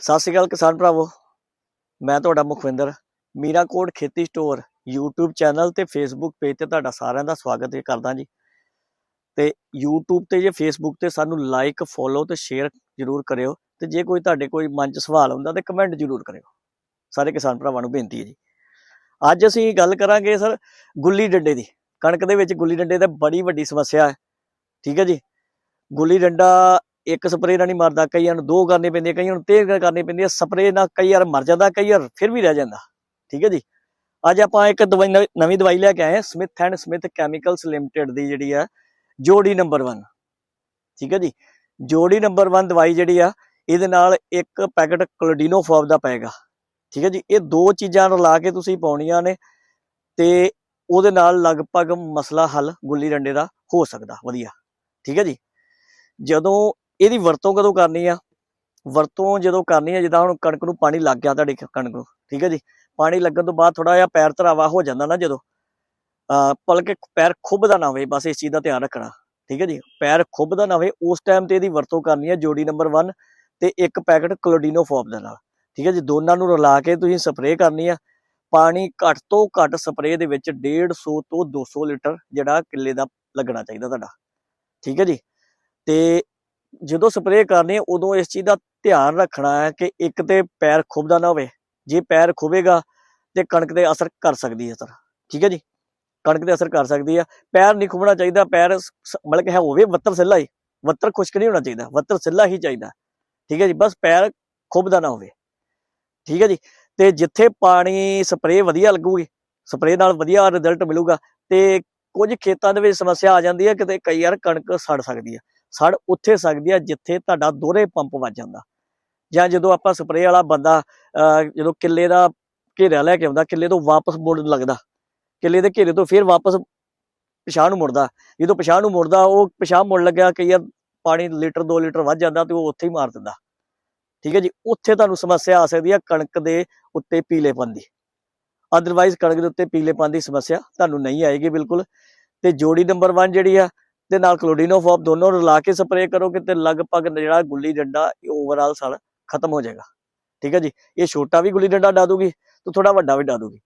ਸਤਿ ਸ਼੍ਰੀ ਅਕਾਲ ਕਿਸਾਨ ਭਰਾਵੋ, ਮੈਂ ਤੁਹਾਡਾ ਮੁਖਵਿੰਦਰ ਮੀਰਾਕੋਟ ਖੇਤੀ ਸਟੋਰ, YouTube ਚੈਨਲ ਤੇ Facebook ਪੇਜ ਤੇ ਤੁਹਾਡਾ ਸਾਰਿਆਂ ਦਾ ਸਵਾਗਤ ਕਰਦਾ ਜੀ। ਤੇ YouTube ਤੇ ਜੇ Facebook ਤੇ ਸਾਨੂੰ ਲਾਈਕ ਫੋਲੋ ਤੇ ਸ਼ੇਅਰ ਜਰੂਰ ਕਰਿਓ ਤੇ ਜੇ ਕੋਈ ਤੁਹਾਡੇ ਕੋਈ ਮਨ 'ਚ ਸਵਾਲ ਹੁੰਦਾ ਤੇ ਕਮੈਂਟ ਜਰੂਰ ਕਰਿਓ। ਸਾਰੇ ਕਿਸਾਨ ਭਰਾਵਾਂ ਨੂੰ ਬੇਨਤੀ ਹੈ ਜੀ। ਅੱਜ ਅਸੀਂ ਗੱਲ ਕਰਾਂਗੇ ਸਰ ਗੁੱਲੀ ਡੰਡੇ ਦੀ। ਕਣਕ ਦੇ ਵਿੱਚ ਗੁੱਲੀ ਡੰਡੇ ਦਾ ਬੜੀ ਵੱਡੀ ਸਮੱਸਿਆ ਹੈ। ਠੀਕ ਹੈ ਜੀ। ਗੁੱਲੀ ਡੰਡਾ ਇੱਕ ਸਪਰੇਅ ਨਾਲ ਨਹੀਂ ਮਰਦਾ ਕਈਆਂ ਨੂੰ ਦੋ ਕਰਨੇ ਪੈਂਦੇ ਕਈਆਂ ਨੂੰ ਤਿੰਨ ਕਰਨੇ ਪੈਂਦੀ ਸਪਰੇਅ ਨਾਲ ਕਈ ਵਾਰ ਮਰ ਜਾਂਦਾ, ਕਈ ਵਾਰ ਫਿਰ ਵੀ ਰਹਿ ਜਾਂਦਾ। ਠੀਕ ਹੈ ਜੀ? ਅੱਜ ਆਪਾਂ ਇੱਕ ਦਵਾਈ ਨਵੀਂ ਦਵਾਈ ਲੈ ਕੇ ਆਏ ਹਾਂ Smith and Smith chemicals limited ਦੀ ਜਿਹੜੀ ਆ, ਜੋੜੀ ਨੰਬਰ 1 ਠੀਕ ਹੈ ਜੀ? ਜੋੜੀ ਨੰਬਰ 1 ਦਵਾਈ ਜਿਹੜੀ ਆ, ਇਹਦੇ ਨਾਲ ਇੱਕ ਪੈਕਟ ਕਲੋਡੀਨੋਫੋਬ ਦਾ ਪਏਗਾ। ਠੀਕ ਹੈ ਜੀ? ਇਹ ਦੋ ਚੀਜ਼ਾਂ ਰਲਾ ਕੇ ਤੁਸੀਂ ਪਾਉਣੀਆਂ ਨੇ ਤੇ ਉਹਦੇ ਨਾਲ ਲਗਭਗ ਮਸਲਾ ਹੱਲ ਗੁੱਲੀ ਡੰਡੇ ਦਾ ਹੋ ਸਕਦਾ, ਵਧੀਆ। ਠੀਕ ਹੈ ਜੀ? ਜਦੋਂ ਇਹਦੀ ਵਰਤੋਂ ਕਦੋਂ ਕਰਨੀ ਆ? ਵਰਤੋਂ ਜਦੋਂ ਕਰਨੀ ਆ, ਜਿੱਦਾਂ ਹੁਣ ਕਣਕ ਨੂੰ ਪਾਣੀ ਲੱਗ ਗਿਆ ਤੁਹਾਡੀ ਕਣਕ ਨੂੰ, ਠੀਕ ਹੈ ਜੀ? ਪਾਣੀ ਲੱਗਣ ਤੋਂ ਬਾਅਦ ਥੋੜਾ ਜਿਹਾ ਪੈਰ ਧਰਾਵਾ ਹੋ ਜਾਂਦਾ ਨਾ ਜਦੋਂ, ਅਹ ਪੈਰ ਖੁੱਬਦਾ ਨਾ ਹੋਵੇ, ਬਸ ਇਸ ਚੀਜ਼ ਦਾ ਧਿਆਨ ਰੱਖਣਾ, ਠੀਕ ਹੈ ਜੀ? ਪੈਰ ਖੁੱਬਦਾ ਨਾ ਹੋਵੇ, ਉਸ ਟਾਈਮ ਤੇ ਇਹਦੀ ਵਰਤੋਂ ਕਰਨੀ ਹੈ ਜੋੜੀ ਨੰਬਰ 1 ਤੇ ਇੱਕ ਪੈਕਟ ਕਲੋਡੀਨੋਫੋਬ ਦੇ ਨਾਲ, ਠੀਕ ਹੈ ਜੀ? ਦੋਨਾਂ ਨੂੰ ਰਲਾ ਕੇ ਤੁਸੀਂ ਸਪਰੇਅ ਕਰਨੀ ਆ, ਪਾਣੀ ਘੱਟ ਤੋਂ ਘੱਟ ਸਪਰੇਅ ਦੇ ਵਿੱਚ 150 ਤੋਂ 200 ਲੀਟਰ ਜਿਹੜਾ ਕਿੱਲੇ ਦਾ ਲੱਗਣਾ ਚਾਹੀਦਾ ਤੁਹਾਡਾ, ਠੀਕ ਹੈ ਜੀ? ਤੇ ਜਦੋਂ ਸਪਰੇਅ ਕਰਨੀ ਉਦੋਂ ਇਸ ਚੀਜ਼ ਦਾ ਧਿਆਨ ਰੱਖਣਾ ਹੈ ਕਿ ਇੱਕ ਤੇ ਪੈਰ ਖੁੱਬਦਾ ਨਾ ਹੋਵੇ। ਜੇ ਪੈਰ ਖੁੱਬੇਗਾ ਤੇ ਕਣਕ ਤੇ ਅਸਰ ਕਰ ਸਕਦੀ ਹੈ ਸਰ। ਠੀਕ ਹੈ ਜੀ? ਕਣਕ ਤੇ ਅਸਰ ਕਰ ਸਕਦੀ ਹੈ। ਪੈਰ ਨਹੀਂ ਖੁੱਬਣਾ ਚਾਹੀਦਾ, ਪੈਰ ਸ- ਹੈ ਹੋਵੇ ਵੱਤਰ ਸਿੱਲਾ ਹੀ। ਵੱਤਰ ਖੁਸ਼ਕ ਨਹੀਂ ਹੋਣਾ ਚਾਹੀਦਾ, ਵੱਤਰ ਸਿੱਲਾ ਹੀ ਚਾਹੀਦਾ। ਠੀਕ ਹੈ ਜੀ? ਬਸ ਪੈਰ ਖੁੱਬਦਾ ਨਾ ਹੋਵੇ। ਠੀਕ ਹੈ ਜੀ? ਤੇ ਜਿੱਥੇ ਪਾਣੀ ਸਪਰੇਅ ਵਧੀਆ ਲੱਗੂਗੀ ਸਪਰੇਅ ਨਾਲ ਵਧੀਆ ਰਿਜ਼ਲਟ ਮਿਲੂਗਾ ਤੇ ਕੁਝ ਖੇਤਾਂ ਦੇ ਵਿੱਚ ਸਮੱਸਿਆ ਆ ਜਾਂਦੀ ਹੈ, ਕਿਤੇ ਕਈ ਵਾਰ ਕਣਕ ਸੜ ਸਕਦੀ ਹੈ। ਸੜ ਉੱਥੇ ਸਕਦੀ ਆ ਜਿੱਥੇ ਤੁਹਾਡਾ ਦੋਹਰੇ ਪੰਪ ਵੱਜ ਜਾਂਦਾ। ਜਾਂ ਜਦੋਂ ਆਪਾਂ ਸਪਰੇਅ ਵਾਲਾ ਬੰਦਾ ਜਦੋਂ ਕਿੱਲੇ ਦਾ ਘੇਰਾ ਲੈ ਕੇ ਆਉਂਦਾ, ਕਿੱਲੇ ਤੋਂ ਵਾਪਸ ਮੁੜਨ ਲੱਗਦਾ। ਕਿੱਲੇ ਦੇ ਘੇਰੇ ਤੋਂ ਫਿਰ ਵਾਪਸ ਪਿਛਾਂਹ ਨੂੰ ਮੁੜਦਾ। ਜਦੋਂ ਪਿਛਾਂਹ ਨੂੰ ਮੁੜਦਾ, ਉਹ ਪਿਛਾਂਹ ਮੁੜ ਲੱਗਿਆ, ਕਈ ਵਾਰ ਪਾਣੀ ਲੀਟਰ 2 ਲੀਟਰ ਵੱਧ ਜਾਂਦਾ ਤੇ ਉਹ ਉੱਥੇ ਹੀ ਮਾਰ ਦਿੰਦਾ। ਠੀਕ ਹੈ ਜੀ? ਉੱਥੇ ਤੁਹਾਨੂੰ ਸਮੱਸਿਆ ਆ ਸਕਦੀ ਹੈ ਕਣਕ ਦੇ ਉੱਤੇ ਪੀਲੇਪਨ ਦੀ। ਅਦਰਵਾਈਜ਼ ਕਣਕ ਦੇ ਉੱਤੇ ਪੀਲੇਪਨ ਦੀ ਸਮੱਸਿਆ ਤੁਹਾਨੂੰ ਨਹੀਂ ਆਏਗੀ ਬਿਲਕੁਲ। ਤੇ ਜੋੜੀ ਨੰਬਰ 1 ਜਿਹੜੀ ਆ ਤੇ ਨਾਲ ਕਲੋਡੀਨੋਫੋਪ ਦੋਨੋਂ ਰਲਾ ਕੇ ਸਪਰੇਅ ਕਰੋਗੇ ਤੇ ਲਗਭਗ ਜਿਹੜਾ ਗੁੱਲੀ ਡੰਡਾ ਓਵਰਆਲ ਸੜ ਖਤਮ ਹੋ ਜਾਏਗਾ। ਠੀਕ ਹੈ ਜੀ? ਇਹ ਛੋਟਾ ਵੀ ਗੁੱਲੀ ਡੰਡਾ ਡਾ ਦੂਗੀ ਤੇ ਥੋੜਾ ਵੱਡਾ ਵੀ ਡਾ ਦੂਗੀ।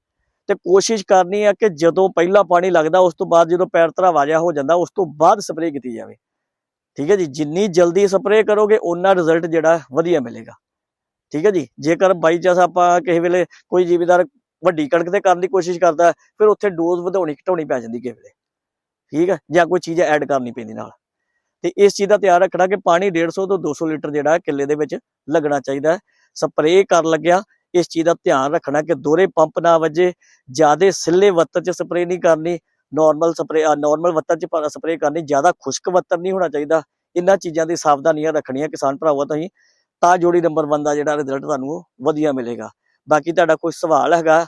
ਤੇ ਕੋਸ਼ਿਸ਼ ਕਰਨੀ ਆ ਕਿ ਜਦੋਂ ਪਹਿਲਾ ਪਾਣੀ ਲੱਗਦਾ, ਉਸ ਤੋਂ ਬਾਅਦ ਜਦੋਂ ਪੈਰ ਧਰਾਵਾ ਜਿਹਾ ਹੋ ਜਾਂਦਾ, ਉਸ ਤੋਂ ਬਾਅਦ ਸਪਰੇਅ ਕੀਤੀ ਜਾਵੇ। ਠੀਕ ਹੈ ਜੀ? ਜਿੰਨੀ ਜਲਦੀ ਸਪਰੇਅ ਕਰੋਗੇ ਉਨਾ ਰਿਜ਼ਲਟ ਜਿਹੜਾ ਵਧੀਆ ਮਿਲੇਗਾ। ਠੀਕ ਹੈ ਜੀ? ਜੇਕਰ ਬਾਈ ਚਾਂਸ ਆਪਾਂ ਕਿਸੇ ਵੇਲੇ ਕੋਈ ਜ਼ਿਮੀਦਾਰ ਵੱਡੀ ਕਣਕ ਤੇ ਕਰਨ ਦੀ ਕੋਸ਼ਿਸ਼ ਕਰਦਾ, ਫਿਰ ਉੱਥੇ ਡੋਜ਼ ਵਧਾਉਣੀ ਘਟਾਉਣੀ ਪੈ ਜਾਂਦੀ ਕਿਸੇ ਵੇਲੇ। ਠੀਕ ਹੈ, ਜਾਂ ਕੋਈ ਚੀਜ਼ ਐਡ ਕਰਨੀ ਪੈਂਦੀ ਨਾਲ। ਤੇ ਇਸ ਚੀਜ਼ ਦਾ ਧਿਆਨ ਰੱਖਣਾ ਕਿ ਪਾਣੀ 150 ਤੋਂ 200 ਲੀਟਰ ਜਿਹੜਾ ਕਿੱਲੇ ਦੇ ਵਿੱਚ ਲੱਗਣਾ ਚਾਹੀਦਾ ਹੈ। ਸਪਰੇਅ ਕਰਨ ਲੱਗਿਆ, ਇਸ ਚੀਜ਼ ਦਾ ਧਿਆਨ ਰੱਖਣਾ ਕਿ ਦੋਰੇ ਪੰਪ ਨਾ ਵੱਜੇ, ਜਿਆਦੇ ਸਿੱਲੇ ਵੱਤਰ 'ਚ ਸਪਰੇਅ ਨਹੀਂ ਕਰਨੀ ਨਾਰਮਲ ਸਪਰੇਅ ਨਾਰਮਲ ਵੱਤਰ 'ਚ ਸਪਰੇਅ ਕਰਨੀ, ਜ਼ਿਆਦਾ ਖੁਸ਼ਕ ਵੱਤਰ ਨਹੀਂ ਹੋਣਾ ਚਾਹੀਦਾ। ਇਹਨਾਂ ਚੀਜ਼ਾਂ ਦੀ ਸਾਵਧਾਨੀਆਂ ਰੱਖਣੀਆਂ ਕਿਸਾਨ ਭਰਾਵੋ ਤੁਸੀਂ ਤਾਂ ਜੋੜੀ ਨੰਬਰ 1 ਦਾ ਜਿਹੜਾ ਰਿਜ਼ਲਟ ਤੁਹਾਨੂੰ ਵਧੀਆ ਮਿਲੇਗਾ। ਬਾਕੀ ਤੁਹਾਡਾ ਕੋਈ ਸਵਾਲ ਹੈਗਾ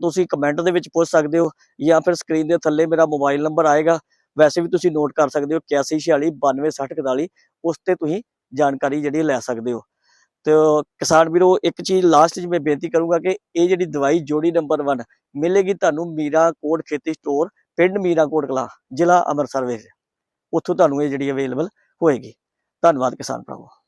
ਤੁਸੀਂ ਕਮੈਂਟ ਦੇ ਵਿੱਚ ਪੁੱਛ ਸਕਦੇ ਹੋ ਜਾਂ ਫਿਰ ਸਕਰੀਨ ਦੇ ਥੱਲੇ ਮੇਰਾ ਮੋਬਾਈਲ ਨੰਬਰ ਆਏਗਾ। ਵੈਸੇ ਵੀ ਤੁਸੀਂ ਨੋਟ ਕਰ ਸਕਦੇ ਹੋ 8146 926041 ਉਸ ਤੇ ਤੁਸੀਂ ਜਾਣਕਾਰੀ ਜਿਹੜੀ ਲੈ ਸਕਦੇ ਹੋ। ਤੇ ਕਿਸਾਨ ਵੀਰੋ, ਇੱਕ ਚੀਜ਼ ਲਾਸਟ 'ਚ ਮੈਂ ਬੇਨਤੀ ਕਰੂੰਗਾ ਕਿ ਇਹ ਜਿਹੜੀ ਦਵਾਈ ਜੋੜੀ ਨੰਬਰ 1 ਮਿਲੇਗੀ ਤੁਹਾਨੂੰ ਮੀਰਾ ਕੋਟ ਖੇਤੀ ਸਟੋਰ ਪਿੰਡ ਮੀਰਾ ਕੋਟ ਕਲਾ, ਜ਼ਿਲ੍ਹਾ ਅੰਮ੍ਰਿਤਸਰ ਵਿੱਚ। ਉੱਥੋਂ ਤੁਹਾਨੂੰ ਇਹ ਜਿਹੜੀ ਅਵੇਲੇਬਲ ਹੋਏਗੀ। ਧੰਨਵਾਦ ਕਿਸਾਨ ਭਰਾਵੋ।